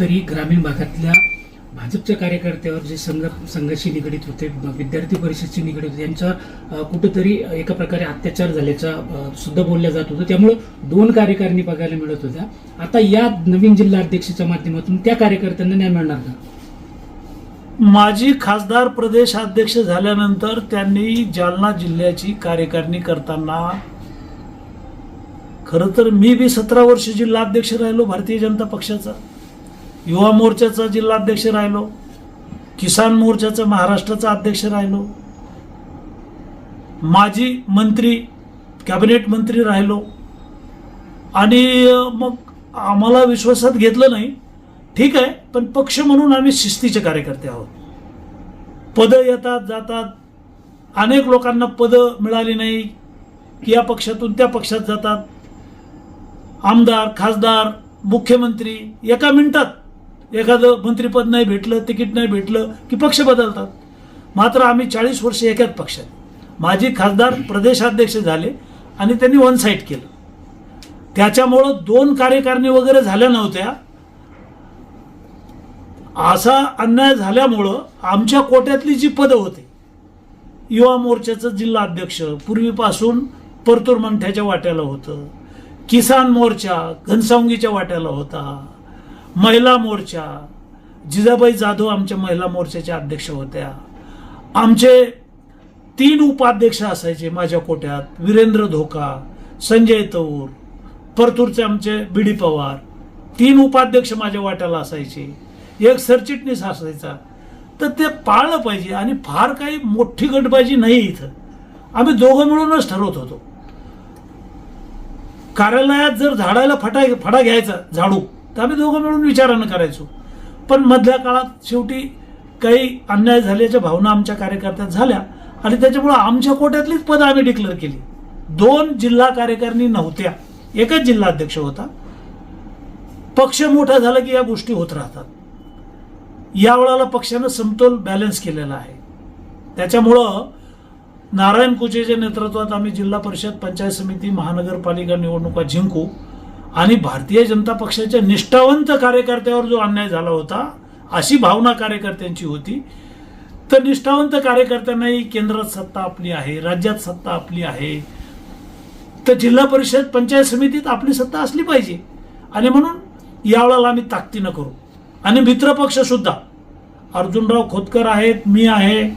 तरी ग्रामीण भागातल्या भाजपच्या कार्यकर्त्यावर जे संघ संघाशी निगडीत होते विद्यार्थी परिषदशी निगडीत होते यांचा कुठेतरी कुठंतरी एका प्रकारे अत्याचार झाल्याचा सुद्धा बोलल्या जात होतं त्यामुळं दोन कार्यकारिणी बघायला मिळत होत्या. आता या नवीन जिल्हा अध्यक्षाच्या माध्यमातून त्या कार्यकर्त्यांना न्याय मिळणार का? माजी खासदार प्रदेशाध्यक्ष झाल्यानंतर त्यांनी जालना जिल्ह्याची कार्यकारिणी करताना खरं तर मी बी सतरा वर्ष जिल्हा अध्यक्ष राहिलो भारतीय जनता पक्षाचा. युवा मोर्चाचा जिल्हाध्यक्ष राहिलो किसान मोर्चाचा महाराष्ट्राचा अध्यक्ष राहिलो माजी मंत्री कॅबिनेट मंत्री राहिलो. आणि मग आम्हाला विश्वासात घेतलं नाही. ठीक आहे पण पक्ष म्हणून आम्ही शिस्तीचे कार्यकर्ते आहोत. पदं येतात जातात. अनेक लोकांना पदं मिळाली नाही की या पक्षातून त्या पक्षात जातात. आमदार खासदार मुख्यमंत्री एका मिनिटात एखादं मंत्रिपद नाही भेटलं तिकीट नाही भेटलं की पक्ष बदलतात. मात्र आम्ही चाळीस वर्ष एकाच पक्षात. माझी खासदार प्रदेशाध्यक्ष झाले आणि त्यांनी वन साईड केलं. त्याच्यामुळं दोन कार्यकारिणी वगैरे झाल्या नव्हत्या. असा अन्याय झाल्यामुळं आमच्या कोट्यातली जी पदं होती युवा मोर्चाचं जिल्हा अध्यक्ष पूर्वीपासून परतूर मंठ्याच्या वाट्याला होतं किसान मोर्चा घनसावंगीच्या वाट्याला होता महिला मोर्चा जिजाबाई जाधव आमच्या महिला मोर्चाच्या अध्यक्ष होत्या. आमचे तीन उपाध्यक्ष असायचे माझ्या कोट्यात वीरेंद्र धोका संजय तौर परतूरचे आमचे बी डी पवार. तीन उपाध्यक्ष माझ्या वाट्याला असायचे. एक सरचिटणीस असायचा. तर ते पाळलं पाहिजे आणि फार काही मोठी गटबाजी नाही इथं. आम्ही दोघं मिळूनच ठरवत होतो. कार्यालयात जर झाडाला फटा फडा घ्यायचा झाडू तर आम्ही दोघं मिळून विचारानं करायचो. पण मधल्या काळात शेवटी काही अन्याय झाल्याच्या भावना आमच्या कार्यकर्त्यात झाल्या आणि त्याच्यामुळं आमच्या कोट्यातलीच पदं आम्ही डिक्लेअर केली. दोन जिल्हा कार्यकारिणी नव्हत्या. एकच जिल्हाध्यक्ष होता. पक्ष मोठा झाला की या गोष्टी होत राहतात. या वेळाला पक्षानं समतोल बॅलन्स केलेला आहे. त्याच्यामुळं नारायण कुचेच्या नेतृत्वात आम्ही जिल्हा परिषद पंचायत समिती महानगरपालिका निवडणुका जिंकू. आणि भारतीय जनता पक्षाच्या निष्ठावंत कार्यकर्त्यावर जो अन्याय झाला होता अशी भावना कार्यकर्त्यांची होती. तर निष्ठावंत कार्यकर्त्यांनाही केंद्रात सत्ता आपली आहे राज्यात सत्ता आपली आहे. तर जिल्हा परिषद पंचायत समितीत आपली सत्ता असली पाहिजे. आणि म्हणून यावेळेला आम्ही ताकदीनं करू. आणि मित्रपक्षसुद्धा अर्जुनराव खोतकर आहेत मी आहे.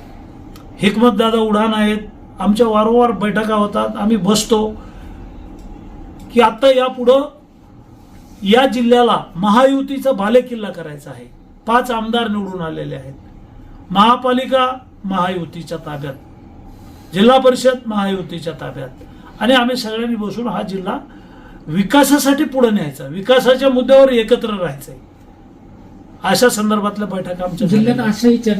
हिकमतदादा उडान आहेत. आमच्या वारंवार बैठका होतात. आम्ही बसतो. की आत्ता यापुढं या जिल्ह्याला महायुतीचा बालेकिल्ला करायचा आहे. पाच आमदार निवडून आलेले आहेत. महापालिका महायुतीच्या ताब्यात. जिल्हा परिषद महायुतीच्या ताब्यात. आणि आम्ही सगळ्यांनी बसून हा जिल्हा विकासासाठी पुढे न्यायचा. विकासाच्या मुद्द्यावर एकत्र राहायचंय. अशा संदर्भातल्या बैठका आमच्या जिल्ह्यात. अशाही चर्चा